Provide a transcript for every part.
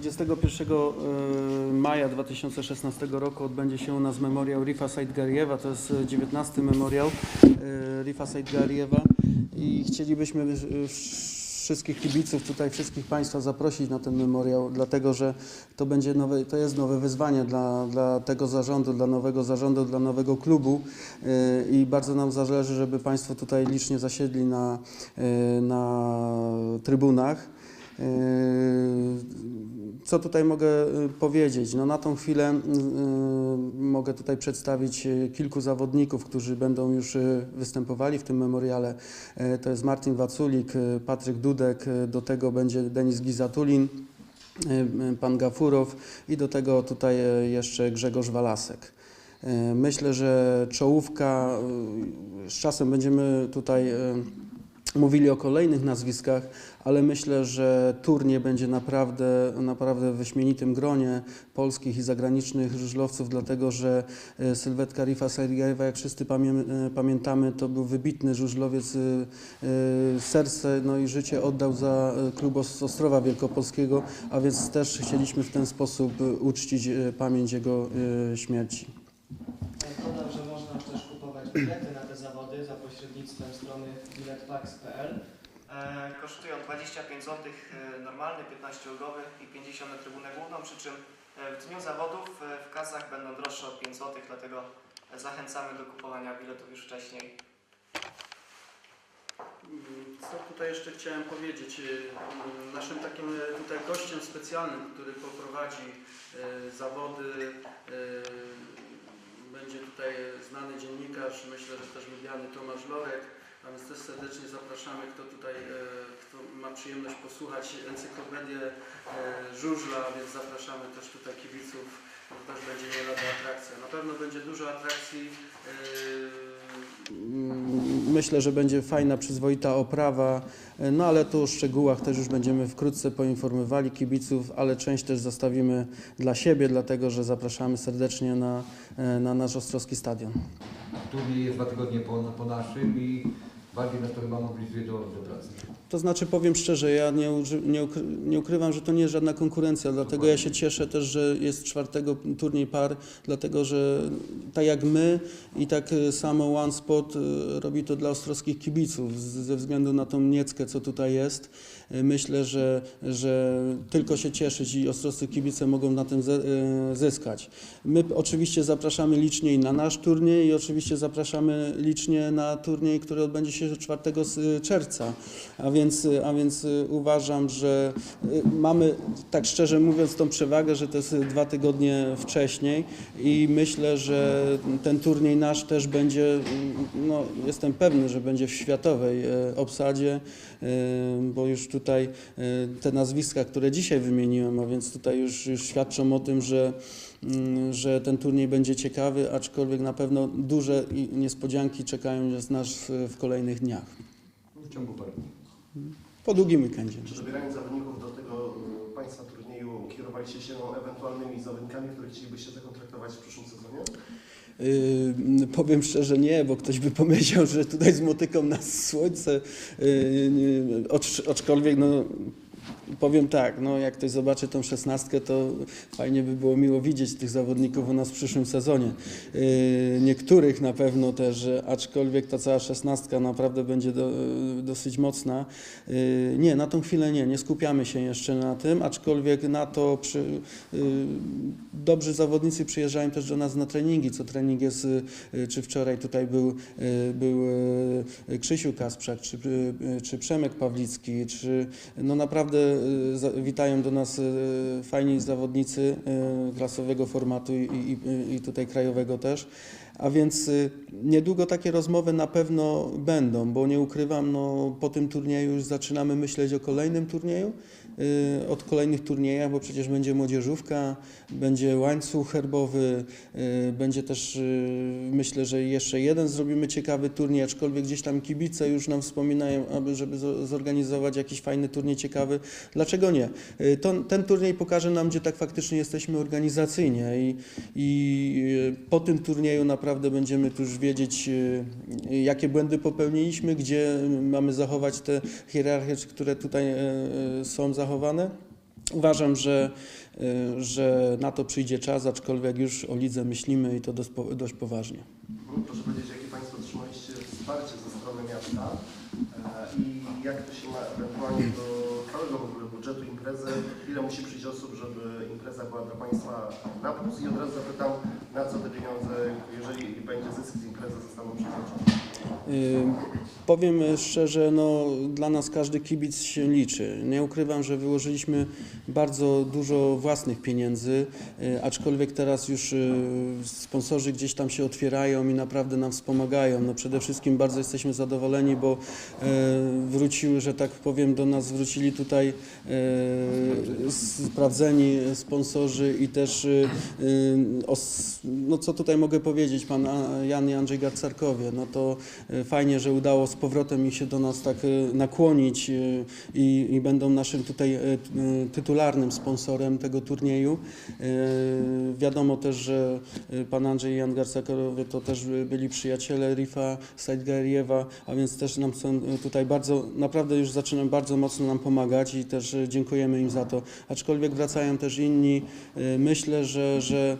21 e, maja 2016 roku odbędzie się u nas memoriał Rifa Said Gariewa, to jest e, 19 memoriał e, Rifa Said Gariewa i chcielibyśmy e, wszystkich kibiców tutaj, wszystkich Państwa zaprosić na ten memoriał, dlatego że to będzie nowe, to jest nowe wyzwanie dla, dla tego zarządu, dla nowego zarządu, dla nowego klubu. E, i bardzo nam zależy, żeby Państwo tutaj licznie zasiedli na, e, na trybunach. Yy, Co tutaj mogę y, powiedzieć? No na tą chwilę y, mogę tutaj przedstawić y, kilku zawodników, którzy będą już y, występowali w tym memoriale. Y, To jest Martin Waculik, y, Patryk Dudek, y, do tego będzie Denis Gizatulin, y, y, pan Gafurow i do tego tutaj y, jeszcze Grzegorz Walasek. Y, Myślę, że czołówka, y, z czasem będziemy tutaj y, mówili o kolejnych nazwiskach, ale myślę, że turniej będzie naprawdę, naprawdę w wyśmienitym gronie polskich i zagranicznych żużlowców, dlatego że e, sylwetka Rifa Sergejewa, jak wszyscy pamię- e, pamiętamy, to był wybitny żużlowiec, e, serce no i życie oddał za klub Os- Ostrowa Wielkopolskiego, a więc też chcieliśmy w ten sposób uczcić pamięć jego śmierci. Że można też kupować bilety na te pośrednictwem strony biletpax.pl. E, Kosztują 25 zł normalny, 15 ulgowy i 50 na trybunę główną, przy czym e, w dniu zawodów e, w kasach będą droższe o 5 zł, dlatego zachęcamy do kupowania biletów już wcześniej. Co tutaj jeszcze chciałem powiedzieć? Y, Naszym takim tutaj gościem specjalnym, który poprowadzi zawody, będzie tutaj znany dziennikarz, myślę, że też lubiany Tomasz Lorek, a więc też serdecznie zapraszamy, kto tutaj y, kto ma przyjemność posłuchać encyklopedię y, żużla, więc zapraszamy też tutaj kibiców, to też będzie nie lada atrakcja. Na pewno będzie dużo atrakcji. Myślę, że będzie fajna, przyzwoita oprawa, no ale tu o szczegółach też już będziemy wkrótce poinformowali kibiców, ale część też zostawimy dla siebie, dlatego że zapraszamy serdecznie na, na nasz Ostrowski Stadion. Turniej jest dwa tygodnie po, po naszym i bardziej nas to chyba mobilizuje do, do pracy. To znaczy powiem szczerze, ja nie, nie, nie ukrywam, że to nie jest żadna konkurencja, dlatego ja się cieszę też, że jest czwartego turniej par, dlatego że tak jak my i tak y, samo One Spot y, robi to dla ostrowskich kibiców, ze względu na tą nieckę, co tutaj jest. Y, Myślę, że, że tylko się cieszyć i ostrowscy kibice mogą na tym zyskać. My oczywiście zapraszamy licznie na nasz turniej i oczywiście zapraszamy licznie na turniej, który odbędzie się 4 s- czerwca. A więc, a więc y, uważam, że y, mamy, tak szczerze mówiąc, tą przewagę, że to jest dwa tygodnie wcześniej i myślę, że ten turniej nasz też będzie, y, no, jestem pewny, że będzie w światowej y, obsadzie, y, bo już tutaj y, te nazwiska, które dzisiaj wymieniłem, a więc tutaj już, już świadczą o tym, że mm, że ten turniej będzie ciekawy, aczkolwiek na pewno duże niespodzianki czekają nas w kolejnych dniach. W ciągu paru dni. Po długim weekendzie. Czy dobierając zawodników do tego y, Państwa turnieju kierowaliście się ewentualnymi zawodnikami, których chcielibyście zakontraktować w przyszłym sezonie? Yy, powiem szczerze nie, bo ktoś by pomyślał, że tutaj z motyką nas słońce, yy, acz- aczkolwiek no, powiem tak, no, jak ktoś zobaczy tą szesnastkę, to fajnie by było miło widzieć tych zawodników u nas w przyszłym sezonie. Yy, niektórych na pewno też, aczkolwiek ta cała szesnastka naprawdę będzie do, dosyć mocna. Yy, nie, na tą chwilę nie, nie skupiamy się jeszcze na tym, aczkolwiek na to przy, dobrzy zawodnicy przyjeżdżają też do nas na treningi, co trening jest, y, czy wczoraj tutaj był, y, był y, Krzysiu Kasprzak, czy, y, czy Przemek Pawlicki, czy no naprawdę y, witają do nas y, fajni zawodnicy y, klasowego formatu i tutaj krajowego też. A więc y, niedługo takie rozmowy na pewno będą, bo nie ukrywam, no, po tym turnieju już zaczynamy myśleć o kolejnym turnieju, y, od kolejnych turniejach, bo przecież będzie młodzieżówka, będzie łańcuch herbowy, y, będzie też, myślę, że jeszcze jeden zrobimy ciekawy turniej, aczkolwiek gdzieś tam kibice już nam wspominają, aby, żeby zo- zorganizować jakiś fajny turniej ciekawy. Dlaczego nie? To, ten turniej pokaże nam, gdzie tak faktycznie jesteśmy organizacyjnie i, i po tym turnieju naprawdę będziemy tu już wiedzieć, y, jakie błędy popełniliśmy, gdzie mamy zachować te hierarchie, które tutaj e, e, są zachowane. Uważam, że, y, że na to przyjdzie czas, aczkolwiek już o lidze myślimy i to dość, dość poważnie. Proszę powiedzieć, jakie Państwo otrzymaliście wsparcie ze strony miasta e, i jak to się ma ewentualnie do imprezy? Ile musi przyjść osób, żeby impreza była dla Państwa na plus? I od razu zapytam, na co te pieniądze, jeżeli będzie zysk z imprezy, zostaną przeznaczone? Powiem szczerze, no, dla nas każdy kibic się liczy. Nie ukrywam, że wyłożyliśmy bardzo dużo własnych pieniędzy, y, aczkolwiek teraz już y, sponsorzy gdzieś tam się otwierają i naprawdę nam wspomagają. No, przede wszystkim bardzo jesteśmy zadowoleni, bo y, wróciły, że tak powiem, do nas wrócili tutaj sprawdzeni sponsorzy i też no co tutaj mogę powiedzieć, pan Jan i Andrzej Garcarkowie, no to fajnie, że udało z powrotem ich się do nas tak y, nakłonić y, i, i będą naszym tutaj tytularnym sponsorem tego turnieju. Wiadomo też, że pan Andrzej i Jan Garcarkowie to też by- byli przyjaciele Rifa Saidgariewa, a więc też nam są tutaj bardzo, naprawdę już zaczynają bardzo mocno nam pomagać i też dziękujemy im za to. Aczkolwiek wracają też inni. Myślę, że, że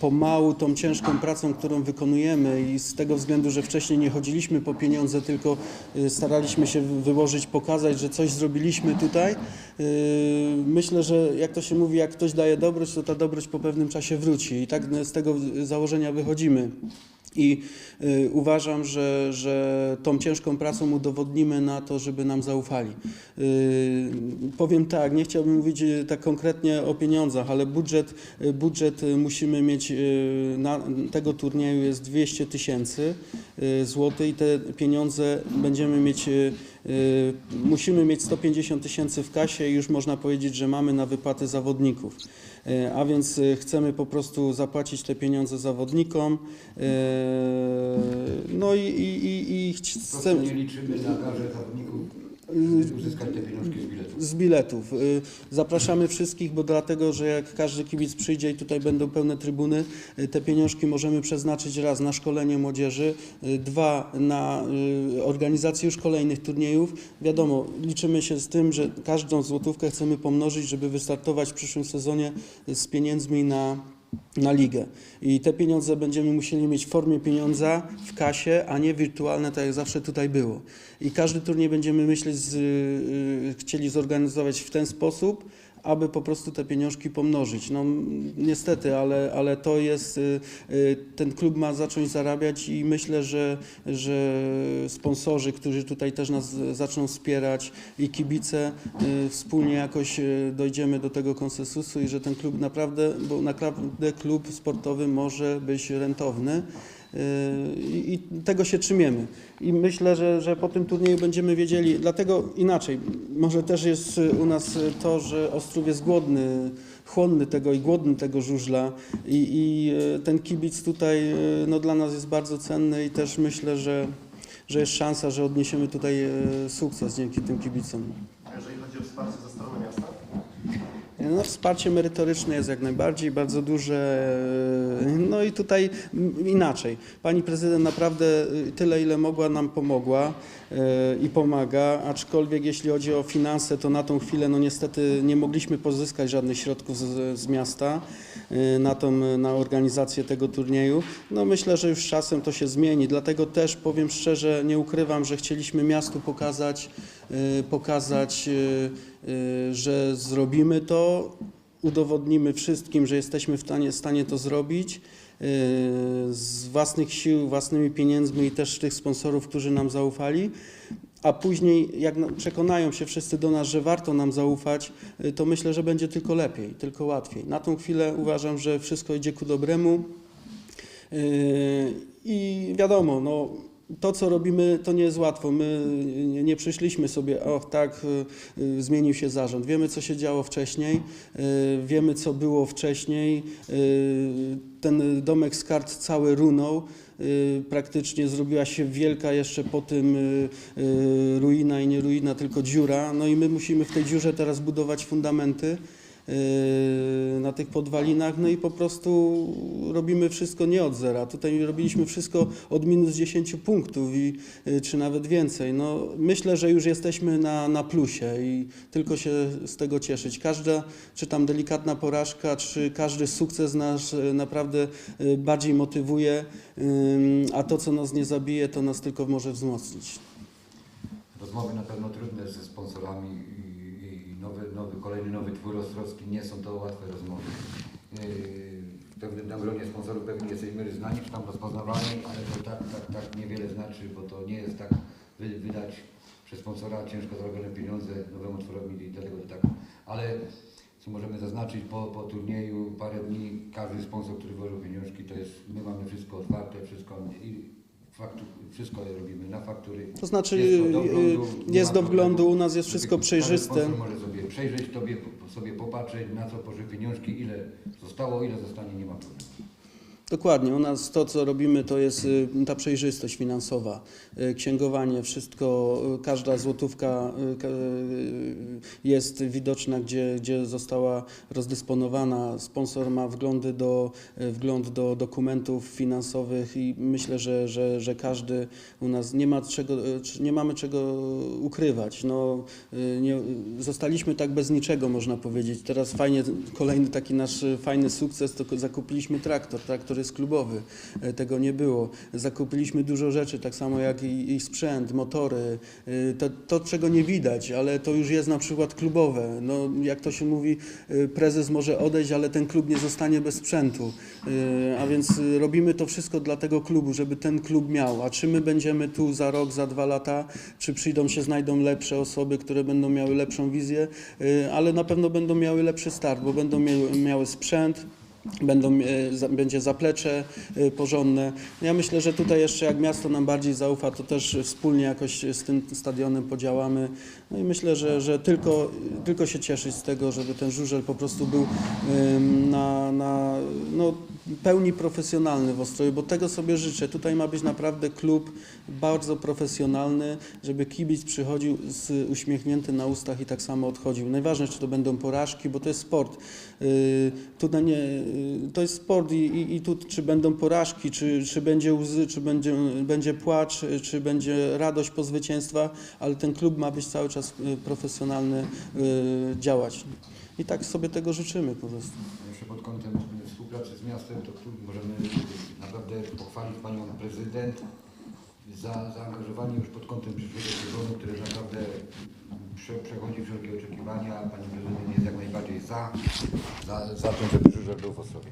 pomału tą ciężką pracą, którą wykonujemy i z tego względu, że wcześniej nie chodziliśmy po pieniądze, tylko y, staraliśmy się wyłożyć, pokazać, że coś zrobiliśmy tutaj. y, Myślę, że jak to się mówi, jak ktoś daje dobroć, to ta dobroć po pewnym czasie wróci i tak z tego założenia wychodzimy. I y, uważam, że, że tą ciężką pracą udowodnimy na to, żeby nam zaufali. Y, powiem tak, nie chciałbym mówić y, tak konkretnie o pieniądzach, ale budżet, y, budżet y, musimy mieć y, na tego turnieju jest 200 tysięcy złotych i te pieniądze będziemy mieć, y, musimy mieć 150 tysięcy w kasie i już można powiedzieć, że mamy na wypłaty zawodników. E, A więc e, chcemy po prostu zapłacić te pieniądze zawodnikom. No i, i, i, i chcemy nie liczymy na zawodników, uzyskać te pieniążki z biletów. z biletów. Y, Zapraszamy wszystkich, bo dlatego, że jak każdy kibic przyjdzie i tutaj będą pełne trybuny, y, te pieniążki możemy przeznaczyć raz na szkolenie młodzieży, y, dwa na y, organizację już kolejnych turniejów. Wiadomo, liczymy się z tym, że każdą złotówkę chcemy pomnożyć, żeby wystartować w przyszłym sezonie z pieniędzmi na na ligę. I te pieniądze będziemy musieli mieć w formie pieniądza w kasie, a nie wirtualne, tak jak zawsze tutaj było. I każdy turniej będziemy myśleć, z, y, chcieli zorganizować w ten sposób, aby po prostu te pieniążki pomnożyć. No niestety, ale, ale to jest, y, y, ten klub ma zacząć zarabiać i myślę, że, że sponsorzy, którzy tutaj też nas zaczną wspierać i kibice, y, wspólnie jakoś dojdziemy do tego konsensusu i że ten klub naprawdę, bo naprawdę klub sportowy może być rentowny. Y, I, tego się trzymiemy. I myślę, że, że po tym turnieju będziemy wiedzieli, dlatego inaczej. Może też jest y, u nas to, że Ostrów jest głodny, chłonny tego i głodny tego żużla i, i y, ten kibic tutaj y, no, dla nas jest bardzo cenny i też myślę, że, że jest szansa, że odniesiemy tutaj sukces dzięki tym kibicom. A jeżeli chodzi o wsparcie? No, wsparcie merytoryczne jest jak najbardziej bardzo duże. No i tutaj inaczej. Pani prezydent naprawdę y, tyle, ile mogła, nam pomogła y, i pomaga, aczkolwiek jeśli chodzi o finanse, to na tą chwilę no niestety nie mogliśmy pozyskać żadnych środków z, z miasta y, na, tą, na organizację tego turnieju. No myślę, że już czasem to się zmieni, dlatego też powiem szczerze, nie ukrywam, że chcieliśmy miastu pokazać, pokazać y, y, że zrobimy to, udowodnimy wszystkim, że jesteśmy w stanie, to zrobić y, z własnych sił, własnymi pieniędzmi i też tych sponsorów, którzy nam zaufali. A później, jak przekonają się wszyscy do nas, że warto nam zaufać, y, to myślę, że będzie tylko lepiej, tylko łatwiej. Na tą chwilę uważam, że wszystko idzie ku dobremu. I wiadomo, no, to co robimy, to nie jest łatwo. My nie- przyszliśmy sobie, och tak, y, y, zmienił się zarząd. Wiemy, co się działo wcześniej, y, wiemy, co było wcześniej. Ten domek z kart cały runął. Praktycznie zrobiła się wielka jeszcze po tym ruina i nie ruina, tylko dziura. No i my musimy w tej dziurze teraz budować fundamenty. Yy, na tych podwalinach, no i po prostu robimy wszystko nie od zera. Tutaj robiliśmy wszystko od minus 10 punktów i, yy, czy nawet więcej. No, myślę, że już jesteśmy na, na plusie i tylko się z tego cieszyć. Każda, czy tam delikatna porażka, czy każdy sukces nas yy, naprawdę bardziej motywuje, a to, co nas nie zabije, to nas tylko może wzmocnić. Rozmowy na pewno trudne ze sponsorami nowy, nowy, kolejny nowy twór Ostrowski nie są to łatwe rozmowy. Yy, W pewnym tam gronie sponsorów pewnie jesteśmy znani, czy tam rozpoznawani, ale to tak, tak, tak niewiele znaczy, bo to nie jest tak wy, wydać przez sponsora ciężko zarobione pieniądze nowemu tworowi i dlatego to tak. Ale co możemy zaznaczyć po, po turnieju parę dni, każdy sponsor, który włożył pieniążki, to jest, my mamy wszystko otwarte, wszystko i faktu, wszystko robimy na faktury. To znaczy Jest do yy, wglądu, jest do wglądu, u nas jest wszystko przejrzyste. może sobie przejrzeć, tobie, sobie popatrzeć, na co poszły pieniążki, ile zostało, ile zostanie, nie ma problemu. Dokładnie, u nas to, co robimy, to jest y, ta przejrzystość finansowa, y, księgowanie, wszystko, y, każda złotówka ka- jest widoczna, gdzie, gdzie została rozdysponowana. Sponsor ma wglądy do, wgląd do dokumentów finansowych i myślę, że, że, że każdy u nas nie ma czego, nie mamy czego ukrywać. No, nie, zostaliśmy tak bez niczego, można powiedzieć. Teraz fajnie, kolejny taki nasz fajny sukces, to zakupiliśmy traktor. Traktor jest klubowy, e, tego nie było. Zakupiliśmy dużo rzeczy, tak samo jak i, i sprzęt, motory, y, to, to czego nie widać, ale to już jest na przykład klubowe. No, jak to się mówi, y, prezes może odejść, ale ten klub nie zostanie bez sprzętu. A więc robimy to wszystko dla tego klubu, żeby ten klub miał. A czy my będziemy tu za rok, za dwa lata, czy przyjdą się, znajdą lepsze osoby, które będą miały lepszą wizję, ale na pewno będą miały lepszy start, bo będą miały, miały sprzęt, Będą, e, będzie zaplecze e, porządne. Ja myślę, że tutaj jeszcze jak miasto nam bardziej zaufa, to też wspólnie jakoś z tym stadionem podziałamy. No i myślę, że, że tylko, tylko się cieszyć z tego, żeby ten żużel po prostu był na, na no, pełni profesjonalny w Ostroju, bo tego sobie życzę. Tutaj ma być naprawdę klub bardzo profesjonalny, żeby kibic przychodził z uśmiechnięty na ustach i tak samo odchodził. Najważniejsze, czy to będą porażki, bo to jest sport. Yy, Tutaj nie, yy, to jest sport i, i, i tu czy będą porażki, czy, czy będzie łzy, czy będzie, będzie płacz, czy będzie radość po zwycięstwach, ale ten klub ma być cały czas yy, profesjonalny, działać. I tak sobie tego życzymy po prostu. Jeszcze pod kątem współpracy z miastem, to tu możemy naprawdę pochwalić Panią Prezydent za zaangażowanie już pod kątem przyszłego sezonu, który naprawdę prze, przechodzi wszelkie oczekiwania. Pani Prezydent jest jak najbardziej za, za, za tym, żeby żużel był w Ostrowie.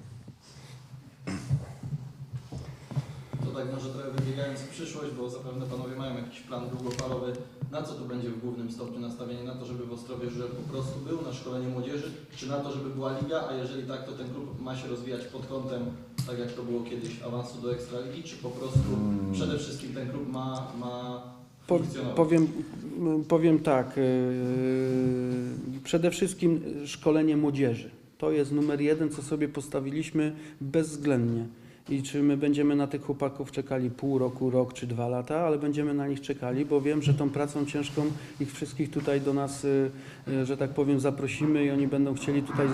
To tak może trochę wybiegając w przyszłość, bo zapewne panowie mają jakiś plan długofalowy. Na co tu będzie w głównym stopniu nastawienie? Na to, żeby w Ostrowie żużel po prostu był, na szkolenie młodzieży, czy na to, żeby była liga, a jeżeli tak, to ten klub ma się rozwijać pod kątem, tak jak to było kiedyś, awansu do Ekstraligi, czy po prostu przede wszystkim ten klub ma, ma Po, powiem, powiem tak. yy, Przede wszystkim szkolenie młodzieży. To jest numer jeden, co sobie postawiliśmy bezwzględnie. I czy my będziemy na tych chłopaków czekali pół roku, rok czy dwa lata, ale będziemy na nich czekali, bo wiem, że tą pracą ciężką ich wszystkich tutaj do nas, y, y, że tak powiem, zaprosimy i oni będą chcieli tutaj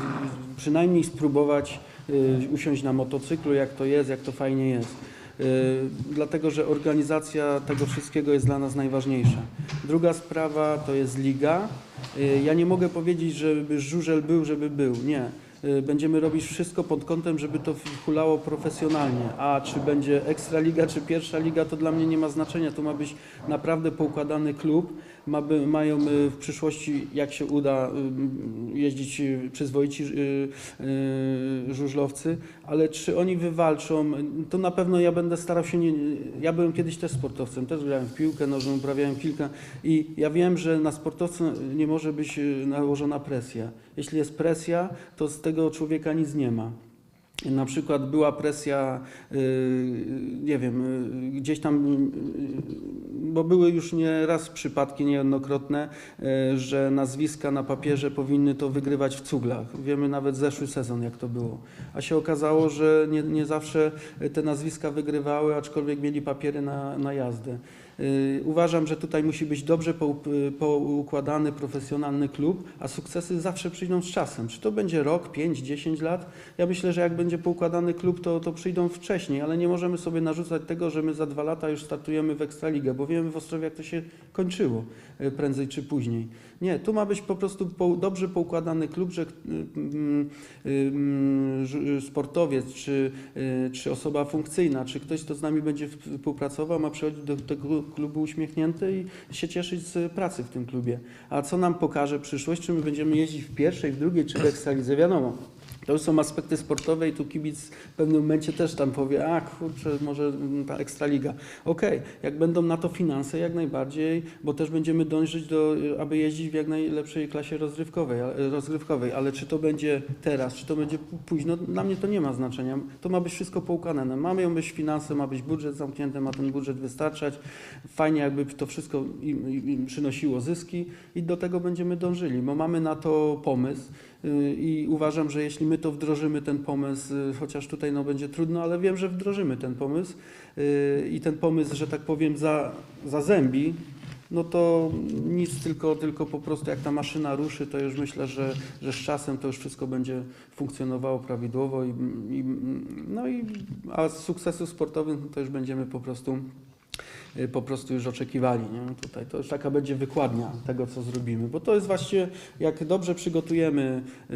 przynajmniej spróbować y, usiąść na motocyklu, jak to jest, jak to fajnie jest. Dlatego że organizacja tego wszystkiego jest dla nas najważniejsza. Druga sprawa to jest liga. Ja nie mogę powiedzieć, żeby żużel był, żeby był. Nie. Y, Będziemy robić wszystko pod kątem, żeby to hulało profesjonalnie. A czy będzie Ekstraliga, czy pierwsza liga, to dla mnie nie ma znaczenia. To ma być naprawdę poukładany klub. Ma mają y, w przyszłości, jak się uda, y, jeździć y, przyzwoici żużlowcy, ale czy oni wywalczą, to na pewno ja będę starał się, nie, ja byłem kiedyś też sportowcem, też grałem w piłkę nożną, uprawiałem kilka i ja wiem, że na sportowca nie może być nałożona presja. Jeśli jest presja, to z tego człowieka nic nie ma. Na przykład była presja, y, nie wiem, y, gdzieś tam, y, bo były już nie raz przypadki niejednokrotne, y, że nazwiska na papierze powinny to wygrywać w cuglach. Wiemy nawet zeszły sezon, jak to było. A się okazało, że nie, nie zawsze te nazwiska wygrywały, aczkolwiek mieli papiery na, na jazdę. Y, Uważam, że tutaj musi być dobrze y, poukładany, profesjonalny klub, a sukcesy zawsze przyjdą z czasem. Czy to będzie rok, 5, 10 lat? Ja myślę, że jak będzie poukładany klub, to, to przyjdą wcześniej, ale nie możemy sobie narzucać tego, że my za dwa lata już startujemy w Ekstraligę, bo wiemy w Ostrowie, jak to się kończyło y, prędzej czy później. Nie, tu ma być po prostu dobrze poukładany klub, że y, y, ż- sportowiec, czy, y, czy osoba funkcyjna, czy ktoś, kto z nami będzie współpracował, ma przychodzić do tego klubu uśmiechnięty i się cieszyć z pracy w tym klubie. A co nam pokaże przyszłość, czy my będziemy jeździć w pierwszej, w drugiej, czy w ekstralidze, wiadomo. To są aspekty sportowe i tu kibic w pewnym momencie też tam powie, a kurczę, może ta ekstraliga. Okej, jak będą na to finanse, jak najbardziej, bo też będziemy dążyć do, y, aby jeździć w jak najlepszej klasie rozrywkowej, a- rozgrywkowej, ale czy to będzie teraz, czy to będzie późno, dla mnie to nie ma znaczenia. To ma być wszystko poukładane. Mamy być finanse, ma być budżet zamknięty, ma ten budżet wystarczać. Fajnie jakby to wszystko im, im przynosiło zyski i do tego będziemy dążyli, bo mamy na to pomysł. Y, I uważam, że jeśli my to wdrożymy, ten pomysł, y, chociaż tutaj no, będzie trudno, ale wiem, że wdrożymy ten pomysł y, i ten pomysł, że tak powiem, za, zazębi, no to nic, tylko, tylko po prostu jak ta maszyna ruszy, to już myślę, że, że z czasem to już wszystko będzie funkcjonowało prawidłowo i, i, no i a z sukcesu sportowym to już będziemy po prostu po prostu już oczekiwali. Nie? Tutaj to już taka będzie wykładnia tego, co zrobimy, bo to jest właśnie, jak dobrze przygotujemy y,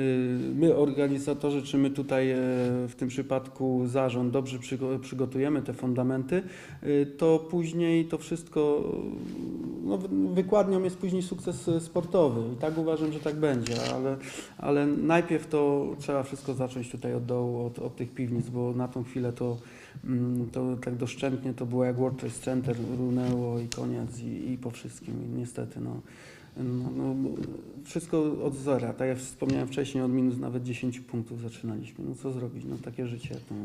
my organizatorzy, czy my tutaj e, w tym przypadku zarząd, dobrze przygo- przygotujemy te fundamenty, y, to później to wszystko, y, no, wy- wykładnią jest później sukces sportowy i tak uważam, że tak będzie, ale, ale najpierw to trzeba wszystko zacząć tutaj od dołu, od, od tych piwnic, bo na tą chwilę to to tak doszczętnie to było jak World Trade Center runęło i koniec i, i po wszystkim I niestety no, no, no, wszystko od zera, tak jak wspomniałem wcześniej od minus nawet 10 punktów zaczynaliśmy, no co zrobić, no takie życie. No.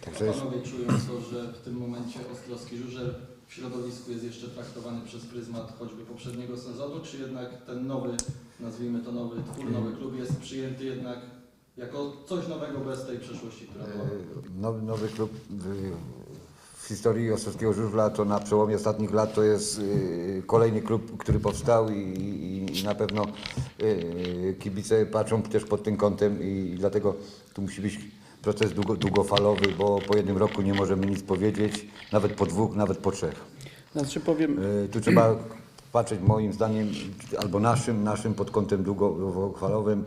Także A jest, panowie czują to, że w tym momencie Ostrowski Żużel w środowisku jest jeszcze traktowany przez pryzmat choćby poprzedniego sezonu, czy jednak ten nowy, nazwijmy to nowy twór, nowy klub jest przyjęty jednak jako coś nowego bez tej przeszłości, która była? e, nowy, nowy klub w, w historii Ostrowskiego Żużla to na przełomie ostatnich lat to jest e, kolejny klub, który powstał i, i, i na pewno e, kibice patrzą też pod tym kątem i dlatego tu musi być proces długo, długofalowy, bo po jednym roku nie możemy nic powiedzieć, nawet po dwóch, nawet po trzech. Znaczy powiem, Tu trzeba patrzeć moim zdaniem, albo naszym, naszym pod kątem długofalowym.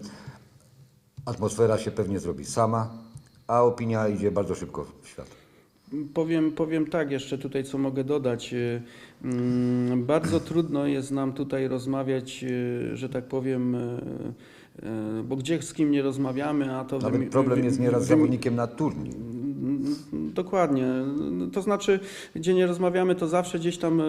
Atmosfera się pewnie zrobi sama, a opinia idzie bardzo szybko w świat. Powiem, powiem tak, jeszcze tutaj co mogę dodać. y, mm, Bardzo trudno jest nam tutaj rozmawiać, y, że tak powiem, y, bo gdzie z kim nie rozmawiamy, a to... Nawet wymi- problem wy- jest nieraz z wymi- zawodnikiem na turniej. Dokładnie. To znaczy, gdzie nie rozmawiamy, to zawsze gdzieś tam y,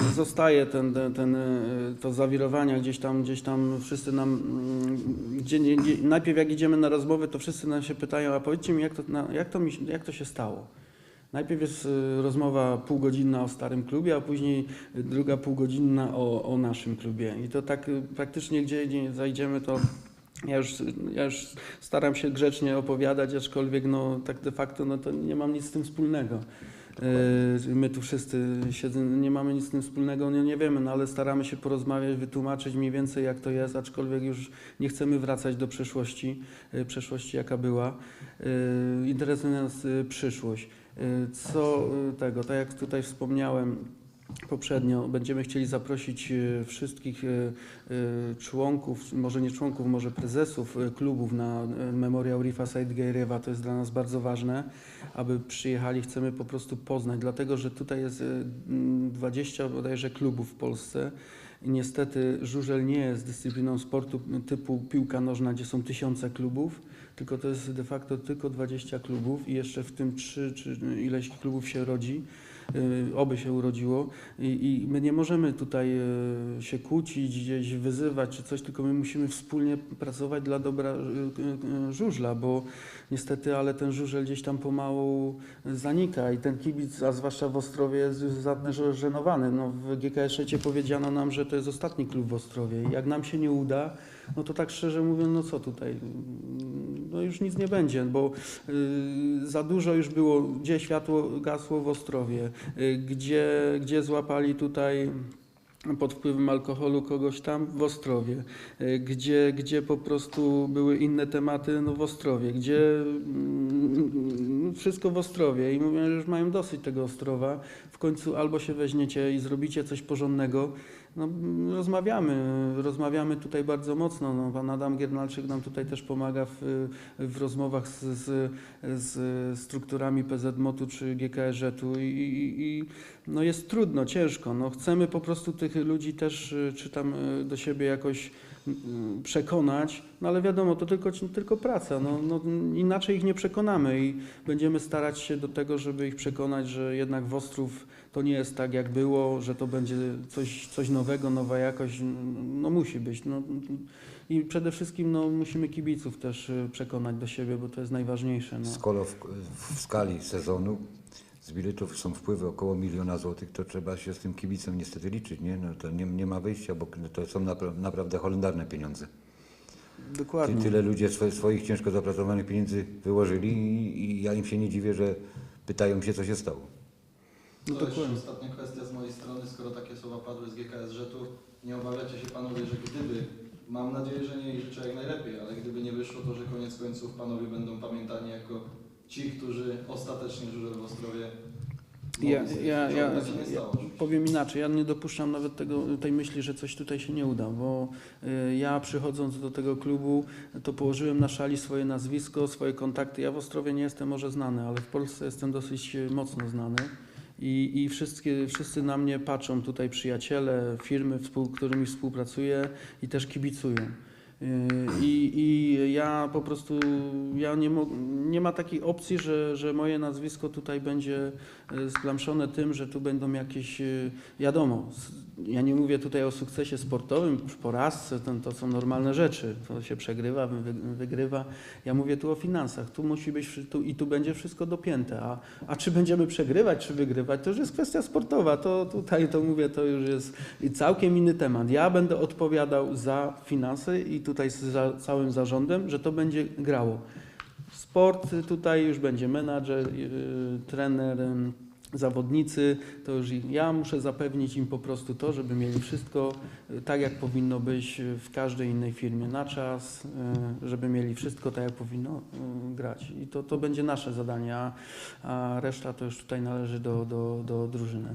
y, zostaje ten, ten, ten, y, to zawirowania, gdzieś tam, gdzieś tam wszyscy nam, mm, gdzie nie, najpierw jak idziemy na rozmowę, to wszyscy nam się pytają, a powiedzcie mi, jak to, jak to, jak to się stało? Najpierw jest rozmowa półgodzinna o starym klubie, a później druga półgodzinna o, o naszym klubie. I to tak praktycznie gdzie zajdziemy, to ja już, ja już staram się grzecznie opowiadać, aczkolwiek no, tak de facto no, to nie mam nic z tym wspólnego. Yy, My tu wszyscy siedzę, nie mamy nic z tym wspólnego, nie, nie wiemy, no ale staramy się porozmawiać, wytłumaczyć mniej więcej jak to jest, aczkolwiek już nie chcemy wracać do przeszłości, yy, przeszłości jaka była. Yy, Interesuje nas przyszłość. Co tego, tak jak tutaj wspomniałem, poprzednio będziemy chcieli zaprosić e, wszystkich e, e, członków, może nie członków, może prezesów klubów na Memoriał Rifa Said Gejrywa. To jest dla nas bardzo ważne, aby przyjechali. Chcemy po prostu poznać, dlatego że tutaj jest e, m, 20 bodajże klubów w Polsce. Niestety żużel nie jest dyscypliną sportu typu piłka nożna, gdzie są tysiące klubów, tylko to jest de facto tylko 20 klubów i jeszcze w tym 3 czy ileś klubów się rodzi oby się urodziło I, i my nie możemy tutaj y, się kłócić, gdzieś wyzywać czy coś, tylko my musimy wspólnie pracować dla dobra y, y, y, żużla, bo niestety, ale ten żużel gdzieś tam pomału zanika i ten kibic, a zwłaszcza w Ostrowie jest już zadne że- żenowany. No, w GKS-ie powiedziano nam, że to jest ostatni klub w Ostrowie i jak nam się nie uda, no to tak szczerze mówiąc, no co tutaj, no już nic nie będzie, bo y, za dużo już było, gdzie światło gasło w Ostrowie, y, gdzie, gdzie złapali tutaj pod wpływem alkoholu kogoś tam? W Ostrowie, y, gdzie, gdzie po prostu były inne tematy? No w Ostrowie, gdzie mm, wszystko w Ostrowie. I mówią, że już mają dosyć tego Ostrowa. W końcu albo się weźmiecie i zrobicie coś porządnego. No, rozmawiamy, rozmawiamy tutaj bardzo mocno. No, pan Adam Giernalczyk nam tutaj też pomaga w, w rozmowach z, z, z strukturami PZMOT-u czy GKS-u i, i, i no jest trudno, ciężko. No, chcemy po prostu tych ludzi też y, czy tam y, do siebie jakoś przekonać, no ale wiadomo, to tylko, tylko praca, no, no, inaczej ich nie przekonamy i będziemy starać się do tego, żeby ich przekonać, że jednak w Ostrów to nie jest tak jak było, że to będzie coś, coś nowego, nowa jakość, no musi być. No, I przede wszystkim no, musimy kibiców też y, przekonać do siebie, bo to jest najważniejsze. No. Skoro w, w skali sezonu z biletów są wpływy około miliona złotych, to trzeba się z tym kibicem niestety liczyć, nie? No to nie, nie ma wyjścia, bo to są napra- naprawdę holendarne pieniądze. Ty, Dokładnie. tyle ludzie swo, swoich ciężko zapracowanych pieniędzy wyłożyli i, i ja im się nie dziwię, że pytają się, co się stało. No To jeszcze dokładnie. ostatnia kwestia z mojej strony, skoro takie słowa padły z GKS Rzetu, nie obawiacie się panowie, że gdyby, mam nadzieję, że nie i życzę jak najlepiej, ale gdyby nie wyszło, to że koniec końców panowie będą pamiętani jako ci, którzy ostatecznie żurę w Ostrowie Ja, ja, ja, ja powiem inaczej, ja nie dopuszczam nawet tego, tej myśli, że coś tutaj się nie uda, bo y, ja przychodząc do tego klubu, to położyłem na szali swoje nazwisko, swoje kontakty. Ja w Ostrowie nie jestem może znany, ale w Polsce jestem dosyć y, mocno znany. I, i wszystkie, wszyscy na mnie patrzą tutaj przyjaciele, firmy, współ, którymi współpracuję i też kibicują. Y, I, I ja po prostu, ja nie, mo- nie ma takiej opcji, że, że moje nazwisko tutaj będzie y, splamszone tym, że tu będą jakieś, y, wiadomo, ja nie mówię tutaj o sukcesie sportowym, porażce, to, to są normalne rzeczy, to się przegrywa, wy, wygrywa. Ja mówię tu o finansach, tu musi być, tu, i tu będzie wszystko dopięte, a, a czy będziemy przegrywać, czy wygrywać, to już jest kwestia sportowa, to tutaj to mówię, to już jest całkiem inny temat. Ja będę odpowiadał za finanse i tutaj z za całym zarządem, że to będzie grało. Sport y, tutaj już będzie menadżer, yy, trener, ym, zawodnicy, to już ja muszę zapewnić im po prostu to, żeby mieli wszystko y, tak, jak powinno być y, w każdej innej firmie na czas, y, żeby mieli wszystko tak, jak powinno y, grać. I to, to będzie nasze zadanie, a, a reszta to już tutaj należy do, do, do drużyny.